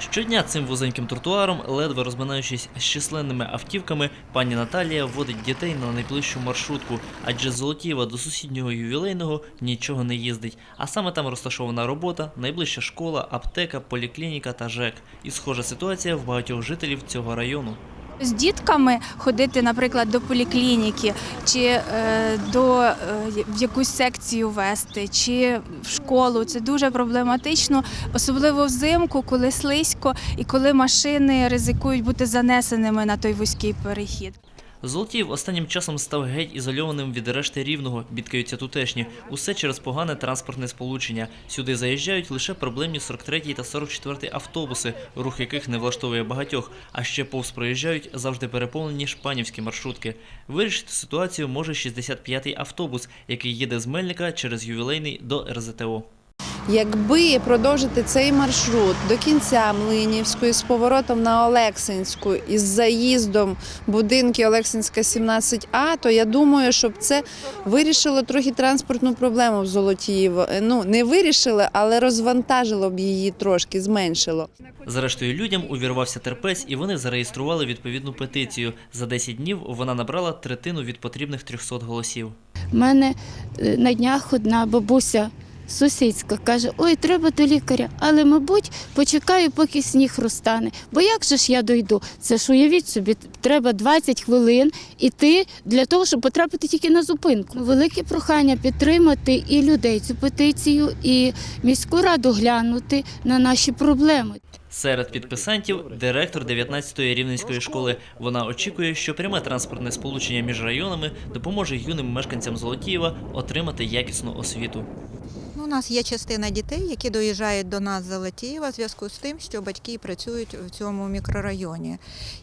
Щодня цим вузеньким тротуаром, ледве розминаючись з численними автівками, пані Наталія водить дітей на найближчу маршрутку, адже з Золотієва до сусіднього ювілейного нічого не їздить. А саме там розташована робота, найближча школа, аптека, поліклініка та ЖЕК. І схожа ситуація в багатьох жителів цього району. З дітками ходити, наприклад, до поліклініки, чи е, до е, в якусь секцію вести, чи в школу це дуже проблематично, особливо взимку, коли слизько і коли машини ризикують бути занесеними на той вузький перехід. Золотіїв останнім часом став геть ізольованим від решти рівного, бідкаються тутешні. Усе через погане транспортне сполучення. Сюди заїжджають лише проблемні 43 та 44 автобуси, рух яких не влаштовує багатьох. А ще повз проїжджають завжди переповнені шпанівські маршрутки. Вирішити ситуацію може 65-й автобус, який їде з Мельника через ювілейний до РЗТО. Якби продовжити цей маршрут до кінця Млинівської з поворотом на Олексинську і з заїздом будинки Олексинська 17А, то я думаю, щоб це вирішило трохи транспортну проблему в Золотіїво. Ну не вирішило, але розвантажило б її трошки, зменшило. Зрештою, людям увірвався терпець, і вони зареєстрували відповідну петицію. За 10 днів вона набрала третину від потрібних 300 голосів. У мене е, на днях одна бабуся сусідська каже: Ой, треба до лікаря, але, мабуть, почекаю, поки сніг розтане. Бо як же ж я дойду? Це ж уявіть собі, треба 20 хвилин іти для того, щоб потрапити тільки на зупинку. Велике прохання підтримати і людей цю петицію, і міську раду глянути на наші проблеми. Серед підписантів директор 19-ї рівненської школи. Вона очікує, що пряме транспортне сполучення між районами допоможе юним мешканцям Золотієва отримати якісну освіту. Ну, у нас є частина дітей, які доїжджають до нас з Латієва в зв'язку з тим, що батьки працюють в цьому мікрорайоні.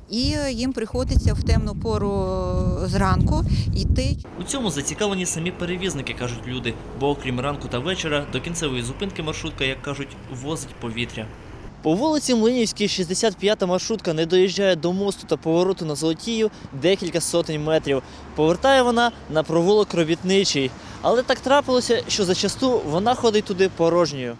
І е, їм приходиться в темну пору е, зранку йти У цьому зацікавлені самі перевізники, кажуть люди, бо окрім ранку та вечора до кінцевої зупинки маршрутка, як кажуть, возить повітря. По вулиці Млинівській 65-та маршрутка не доїжджає до мосту та повороту на Золотію декілька сотень метрів. Повертає вона на провулок робітничий. Але так трапилося, що зачасту вона ходить туди порожньою.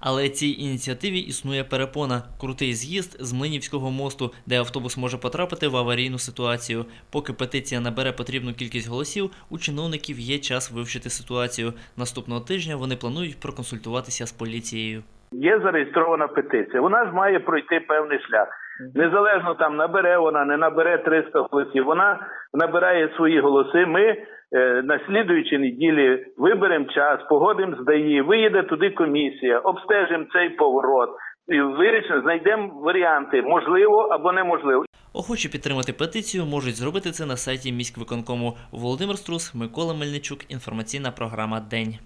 Але цій ініціативі існує перепона крутий з'їзд з Млинівського мосту, де автобус може потрапити в аварійну ситуацію. Поки петиція набере потрібну кількість голосів, у чиновників є час вивчити ситуацію. Наступного тижня вони планують проконсультуватися з поліцією. Є зареєстрована петиція. Вона ж має пройти певний шлях. Незалежно там набере вона, не набере 300 голосів. Вона набирає свої голоси. Ми е, на слідуючій неділі виберемо час, погодимо з ДАІ, виїде туди комісія, обстежимо цей поворот і вирішимо, знайдемо варіанти, можливо або неможливо. Охочі підтримати петицію можуть зробити це на сайті міськвиконкому. Володимир Струс, Микола Мельничук. Інформаційна програма День.